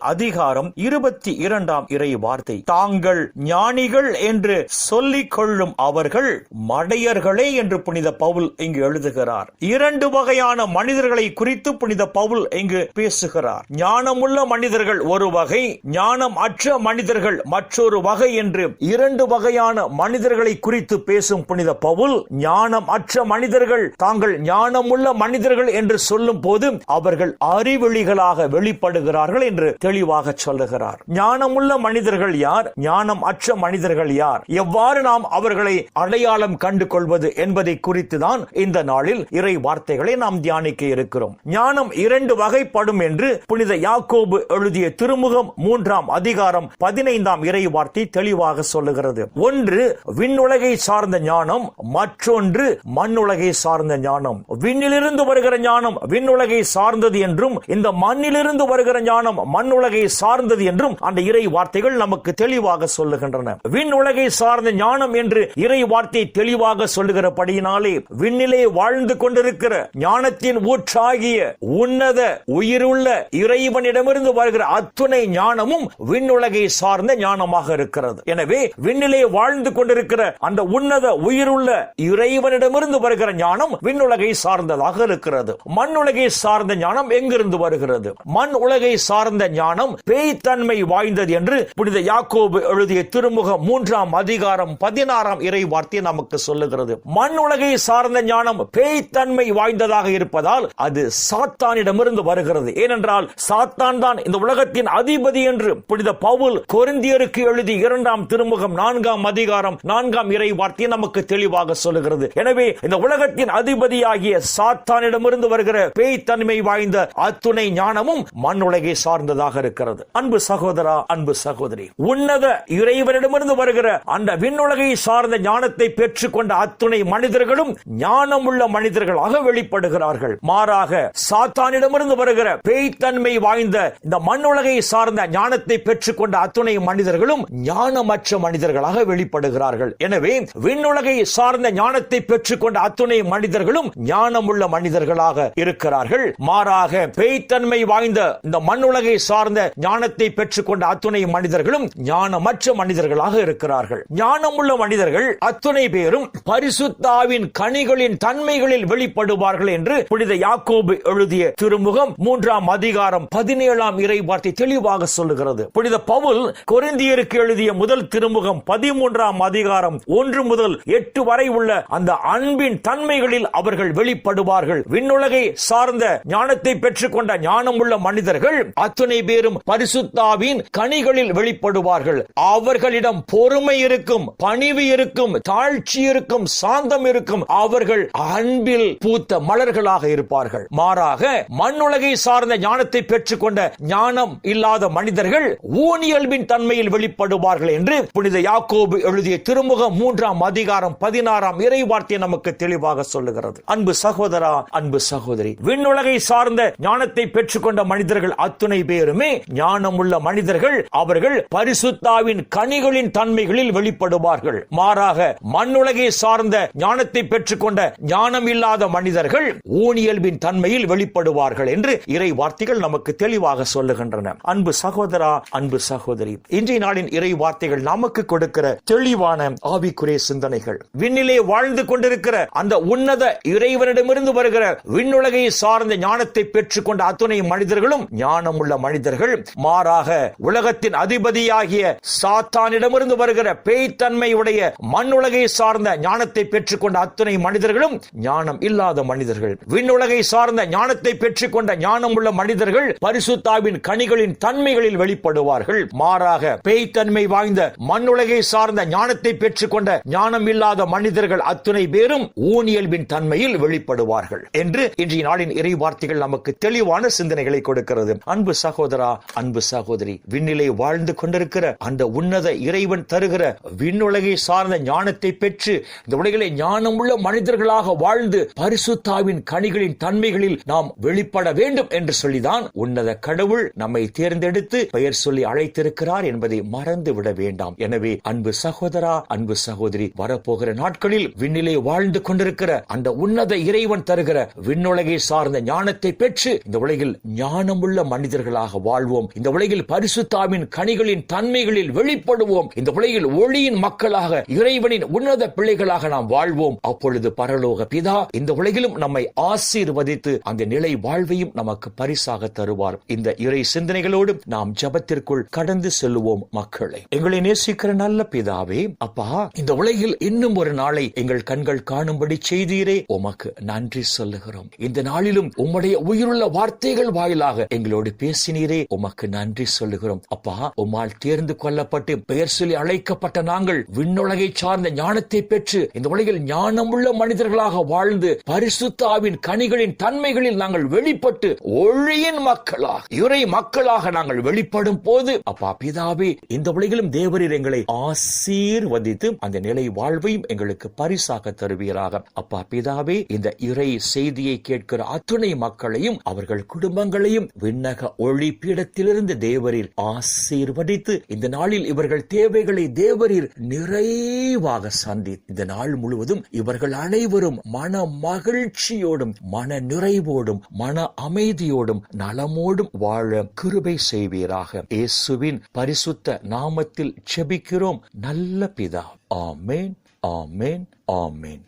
அதிகாரம் இருபத்தி இரண்டாம் இறை வார்த்தை தாங்கள் ஞானிகள் என்று சொல்லிக் கொள்ளும் அவர்கள் மடையர்களே என்று புனித பவுல் இங்கு எழுதுகிறார். இரண்டு வகையான மனிதர்களை குறித்து புனித பவுல் இங்கு பேசுகிறார். ஞானமுள்ள மனிதர்கள் ஒரு வகை ஞானம் அற்ற மனிதர்கள் மற்றொரு வகை என்று இரண்டு வகையான மனிதர்களை குறித்து பேசும் புனித பவுல் ஞானம் அற்ற மனிதர்கள் தாங்கள் ஞானமுள்ள மனிதர்கள் என்று சொல்லும் போது அவர்கள் அறிவெளிகளாக வெளிப்படுகிறார்கள் என்று தெளிவாக சொல்லுகிறார். ஞானமுள்ள மனிதர்கள் யார்? ஞானம் அற்ற மனிதர்கள் யார்? எவ்வாறு நாம் அவர்களை அடையாளம் கண்டு கொள்வது என்பதை குறித்து தான் இந்த நாளில் இறை வார்த்தைகளை நாம் தியானிக்க இருக்கிறோம். ஞானம் இரண்டு வகைப்படும் என்று புனித யாக்கோபு எழுதிய திருமுகம் மூன்றாம் அதிகாரம் பதினைந்தாம் இறை வார்த்தை தெளிவாக சொல்லுகிறது. ஒன்று விண்ணுலகை சார்ந்த ஞானம் மற்றொன்று மண்ணுலகை சார்ந்த ஞானம். விண்ணிலிருந்து வருகிற ஞானம் விண்ணுலகை சார்ந்தது என்றும் இந்த மண்ணிலிருந்து வருகிற ஞானம் உலகை சார்ந்தது என்றும் அந்த இறை வார்த்தைகள் நமக்கு தெளிவாக சொல்லுகின்றன. விண் உலகை சார்ந்த ஞானம் என்று இறை வார்த்தை தெளிவாக சொல்லுகிறபடியினாலே விண்ணிலே வாழ்ந்து கொண்டிருக்கிற ஞானத்தின் ஊற்றாகிய உன்னத உயிருள்ள இறைவனிடமிருந்து வருகிற அத்துணை ஞானமும் விண்ணுலகை சார்ந்த ஞானமாக இருக்கிறது. எனவே விண்ணிலே வாழ்ந்து கொண்டிருக்கிற அந்த உன்னத உயிருள்ள இறைவனிடமிருந்து வருகிற ஞானம் விண்ணுலகை சார்ந்ததாக இருக்கிறது. மண் உலகை சார்ந்த ஞானம் எங்கிருந்து வருகிறது? மண் உலகை சார்ந்த ஞானம் பேய்த்தன்மை வாய்ந்தது என்று புனித யாக்கோபு எழுதிய திருமுகம் மூன்றாம் அதிகாரம் பதினாறாம் இறை வார்த்தை நமக்கு சொல்லுகிறது. மண் உலகை சார்ந்த ஞானம் பேய்த்தன்மை வாய்ந்ததாக இருப்பதால் அது சாத்தானிடமிருந்து வருகிறது. ஏனென்றால் சாத்தான் தான் இந்த உலகத்தின் அதிபதி என்று புனித பவுல் கொருந்தியருக்கு எழுதி இரண்டாம் திருமுகம் நான்காம் அதிகாரம் நான்காம் இறை வார்த்தை நமக்கு தெளிவாக சொல்லுகிறது. எனவே இந்த உலகத்தின் அதிபதியாகிய சாத்தானிடமிருந்து வருகிற பேய்த்தன்மை வாய்ந்த அத்துணை ஞானமும் மண் உலகை சார்ந்ததாக இருக்கிறது. அன்பு சகோதரா அன்பு சகோதரி. உன்னத இறைவனிடமிருந்து வருகிற அந்த விண்ணுலகை சார்ந்த ஞானத்தை பெற்றுக்கொண்ட அத்துணை மனிதர்களும் ஞானமுள்ள மனிதர்களாக வெளிப்படுகிறார்கள். மாறாக சாத்தானிடமிருந்து வருகிற பேய்த்தன்மை வாய்ந்த இந்த மண்ணுலகை சார்ந்த ஞானத்தை பெற்றுக்கொண்ட அத்துணை மனிதர்களும் ஞானமற்ற மனிதர்களாக வெளிப்படுகிறார்கள். எனவே விண்ணுலகை சார்ந்த ஞானத்தை பெற்றுக்கொண்ட அத்துணை மனிதர்களும் ஞானமுள்ள மனிதர்களாக இருக்கிறார்கள். மாறாக பேய்த்தன்மை வாய்ந்த இந்த மண்ணுலகை சார்ந்த சார்ந்த ஞானத்தை பெற்றுக்கொண்ட அத்துணை மனிதர்களும் ஞானமற்ற மனிதர்களாக இருக்கிறார்கள். ஞானமுள்ள மனிதர்கள் அத்துணை பேரும் பரிசுத்தாவின் கனிகளின் தன்மைகளில் வெளிப்படுவார்கள் என்று புனித யாக்கோபு எழுதிய திருமுகம் மூன்றாம் அதிகாரம் பதினேழாம் இறை வார்த்தை தெளிவாக சொல்லுகிறது. புனித பவுல் கொரிந்தியருக்கு எழுதிய முதல் திருமுகம் பதிமூன்றாம் அதிகாரம் ஒன்று முதல் எட்டு வரை உள்ள அந்த அன்பின் தன்மைகளில் அவர்கள் வெளிப்படுவார்கள். விண்ணுலகை சார்ந்த ஞானத்தை பெற்றுக்கொண்ட ஞானமுள்ள மனிதர்கள் அத்துணை பேரும் பரிசுத்தாவின் கனிகளில் வெளிப்படுவார்கள். அவர்களிடம் பொறுமை இருக்கும் பணிவு இருக்கும் தாழ்ச்சி இருக்கும் சாந்தம் இருக்கும் அவர்கள் அன்பில் பூத்த மலர்களாக இருப்பார்கள். மாறாக மண்ணுலகை சார்ந்த ஞானத்தை பெற்றுக்கொண்ட ஞானம் இல்லாத மனிதர்கள் ஊனியல்பின் தன்மையில் வெளிப்படுவார்கள் என்று புனித யாக்கோபு எழுதிய திருமுக மூன்றாம் அதிகாரம் பதினாறாம் இறை வார்த்தை நமக்கு தெளிவாக சொல்லுகிறது. அன்பு சகோதரா அன்பு சகோதரி விண்ணுலகை சார்ந்த ஞானத்தை பெற்றுக்கொண்ட மனிதர்கள் அத்துணை பேரும் ஞானமுள்ள மனிதர்கள் அவர்கள் பரிசுத்தாவின் கனிகளின் தன்மைகளில் வெளிப்படுவார்கள். மாறாக மண்ணுலகை சார்ந்த ஞானத்தை பெற்றுக்கொண்ட ஞானம் இல்லாத மனிதர்கள் ஊனியல்பின் தன்மையில் வெளிப்படுவார்கள் என்று இறை வார்த்தைகள் நமக்கு தெளிவாக சொல்லுகின்றன. அன்பு சகோதரா அன்பு சகோதரி இன்றைய நாளின் இறை வார்த்தைகள் நமக்கு கொடுக்கிற தெளிவான ஆவிக்குரிய சிந்தனைகள். விண்ணிலே வாழ்ந்து கொண்டிருக்கிற அந்த உன்னத இறைவனிடமிருந்து வருகிற விண்ணுலகை சார்ந்த ஞானத்தை பெற்றுக்கொண்ட அத்துணை மனிதர்களும் ஞானமுள்ள மனிதர்கள் மாறாக உலகத்தின் அதிபதியாகிய சாத்தானிடமிருந்து வருகிற பேய்த்தன்மை உடைய மண்ணுலகை சார்ந்த ஞானத்தை பெற்றுக்கொண்ட அத்துணை மனிதர்களும் ஞானம் இல்லாத மனிதர்கள். விண்ணுலகை சார்ந்த ஞானத்தை பெற்றுக்கொண்ட ஞானம் உள்ள மனிதர்கள் பரிசுத்தாவின் கனிகளின் தன்மைகளில் வெளிப்படுவார்கள். மாறாக பேய்த்தன்மை வாய்ந்த மண்ணுலகை சார்ந்த ஞானத்தை பெற்றுக்கொண்ட ஞானம் இல்லாத மனிதர்கள் அத்துணை பேரும் ஊனியல்பின் தன்மையில் வெளிப்படுவார்கள். என்று இன்றைய நாளின் இறை வார்த்தைகள் நமக்கு தெளிவான சிந்தனைகளை கொடுக்கிறது. அன்பு சகோதர சகோதரா அன்பு சகோதரி விண்ணிலே வாழ்ந்து கொண்டிருக்கிற அந்த உன்னத இறைவன் தருகிற விண்ணுலகை சார்ந்த ஞானத்தை பெற்று இந்த உலகிலே ஞானமுள்ள மனிதர்களாக வாழ்ந்து பரிசுத்தாவின் கனிகளின் தன்மைகளில் நாம் வெளிப்பட வேண்டும் என்று சொல்லிதான் உன்னத கடவுள் நம்மை தேர்ந்தெடுத்து பெயர் சொல்லி அழைத்திருக்கிறார் என்பதை மறந்து விட வேண்டாம். எனவே அன்பு சகோதரா அன்பு சகோதரி வரப்போகிற நாட்களில் விண்ணிலே வாழ்ந்து கொண்டிருக்கிற அந்த உன்னத இறைவன் தருகிற விண்ணுலகை சார்ந்த ஞானத்தை பெற்று இந்த உலகில் ஞானமுள்ள மனிதர்களாக வாழ்வோம். இந்த உலகில் பரிசுத்தாவின் கனிகளின் தன்மைகளில் வெளிப்படுவோம். இந்த உலகில் ஒளியின் மக்களாக இறைவனின் உன்னத பிள்ளைகளாக நாம் வாழ்வோம். அப்பொழுது பரலோக பிதா இந்த உலகிலும் நம்மை ஆசீர்வதித்து அந்த நிலை வாழ்வையும் நமக்கு பரிசாக தருவார். இந்த இறை சிந்தனைகளோடு நாம் ஜபத்திற்குள் கடந்து செல்லுவோம் மக்களை. எங்களை நேசிக்கிற நல்ல பிதாவே அப்பா இந்த உலகில் இன்னும் ஒரு நாளை எங்கள் கண்கள் காணும்படி செய்தீரே. உமக்கு நன்றி சொல்லுகிறோம். இந்த நாளிலும் உம்முடைய உயிருள்ள வார்த்தைகள் வாயிலாக எங்களோடு பேசினீரே. உமக்கு நன்றி சொல்லுகிறோம். அப்பா உமால் தேர்ந்து கொள்ளப்பட்டு பெயர் சொல்லி அழைக்கப்பட்ட நாங்கள் விண்ணுலகை சார்ந்த ஞானத்தை பெற்று இந்த உலகில் ஞானமுள்ள மனிதர்களாக வாழ்ந்து பரிசுத்தாவின் கனிகளின் தன்மைகளில் நாங்கள் வெளிப்பட்டு ஒளியின் மக்களாக இறை மக்களாக நாங்கள் வெளிப்படும் போது அப்பா பிதாவே இந்த உலகிலும் தேவரீர் எங்களை ஆசீர்வதித்து அந்த நிலை வாழ்வையும் எங்களுக்கு பரிசாக தருவீராக. அப்பா பிதாவே இந்த இறை செய்தியை கேட்கிற அத்துணை மக்களையும் அவர்கள் குடும்பங்களையும் விண்ணக ஒழிப்பு பீடத்திலிருந்து தேவரீர் ஆசீர்வதித்து இந்த நாளில் இவர்கள் தேவைகளை தேவரீர் நிறைவாக சந்தி இந்த நாள் முழுவதும் இவர்கள் அனைவரும் மன மகிழ்ச்சியோடும் மன நிறைவோடும் மன அமைதியோடும் நலமோடும் வாழ கிருபை செய்வீராக. இயேசுவின் பரிசுத்த நாமத்தில் செபிக்கிறோம் நல்ல பிதா. ஆமேன். ஆமேன். ஆமேன்.